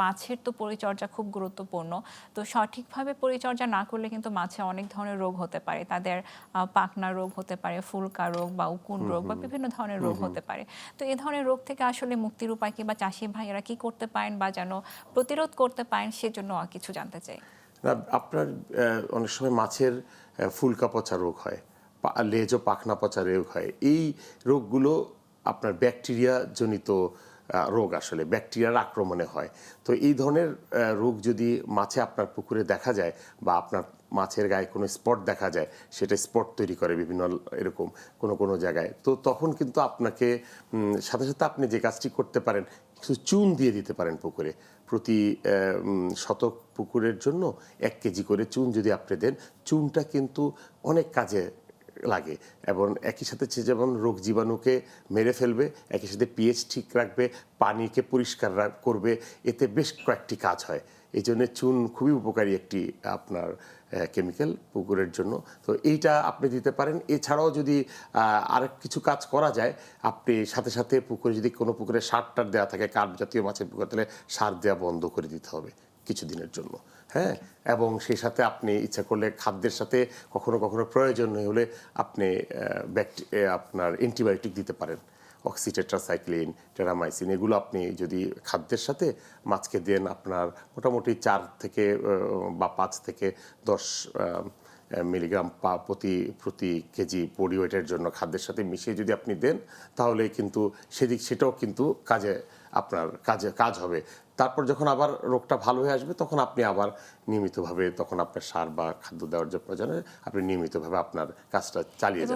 মাছের তো পরিচর্যা খুব গুরুত্বপূর্ণ। তো সঠিকভাবে পরিচর্যা না করলে কিন্তু মাছে অনেক ধরনের রোগ হতে পারে। তাদের পাকনা রোগ হতে পারে ফুলকা রোগ বা উকুন রোগ বা বিভিন্ন ধরনের রোগ হতে পারে। তো এই ধরনের রোগ থেকে আসলে মুক্তির উপায় কি বা চাষি ভাইয়েরা কি করতে পারেন বা যেন প্রতিরোধ করতে পারেন সেজন্য আর কিছু জানতে চাই। আপনার অনেক সময় মাছের ফুলকা পচা রোগ হয় লেজ ও পাখনা পচা রোগ হয়। এই রোগগুলো আপনার ব্যাকটেরিয়া জনিত রোগ আসলে, ব্যাকটেরিয়ার আক্রমণে হয়। তো এই ধরনের রোগ যদি মাছে আপনার পুকুরে দেখা যায় বা আপনার মাছের গায়ে কোনো স্পট দেখা যায়, সেটা স্পট তৈরি করে বিভিন্ন এরকম কোনো কোনো জায়গায়। তো তখন কিন্তু আপনাকে সাথে সাথে আপনি যে কাজটি করতে পারেন, কিছু চুন দিয়ে দিতে পারেন পুকুরে। প্রতি শতক পুকুরের জন্য এক কেজি করে চুন যদি আপনি দেন, চুনটা কিন্তু অনেক কাজে লাগে এবং একই সাথে যেমন রোগ জীবাণুকে মেরে ফেলবে, একই সাথে পিএইচ ঠিক রাখবে, পানিকে পরিষ্কার করবে, এতে বেশ কয়েকটি কাজ হয়। এই জন্য চুন খুবই উপকারী একটি, আপনার কেমিক্যাল পুকুরের জন্য। তো এইটা আপনি দিতে পারেন। এছাড়াও যদি আরেক কিছু কাজ করা যায়, আপনি সাথে সাথে পুকুরে যদি কোনো পুকুরে সার টার দেওয়া থাকে কার্প জাতীয় মাছের পুকুরে, তাহলে সার দেওয়া বন্ধ করে দিতে হবে। কিছুদিনের জন্য হ্যাঁ? এবং সেই সাথে আপনি ইচ্ছা করলে খাদ্যের সাথে কখনো কখনো প্রয়োজন হলে আপনি আপনার অ্যান্টিবায়োটিক দিতে পারেন। অক্সিটেট্রাসাইক্লিন, টেরামাইসিন, এগুলো আপনি যদি খাদ্যের সাথে মাছকে দেন, আপনার মোটামুটি চার থেকে বা পাঁচ থেকে দশ মিলিগ্রাম পা প্রতি প্রতি কেজি বডি ওয়েটের জন্য খাদ্যের সাথে মিশিয়ে যদি আপনি দেন, তাহলে কিন্তু সেদিক, সেটাও কিন্তু কাজে, আপনার কাজে, কাজ হবে। তারপর যখন আবার রোগটা ভালো হয়ে আসবে, তখন আপনি আবার নিয়মিতভাবে তখন আপনার সার বা খাদ্য দেওয়ার যে প্রয়োজন আপনি নিয়মিতভাবে আপনার কাজটা চালিয়ে যাবেন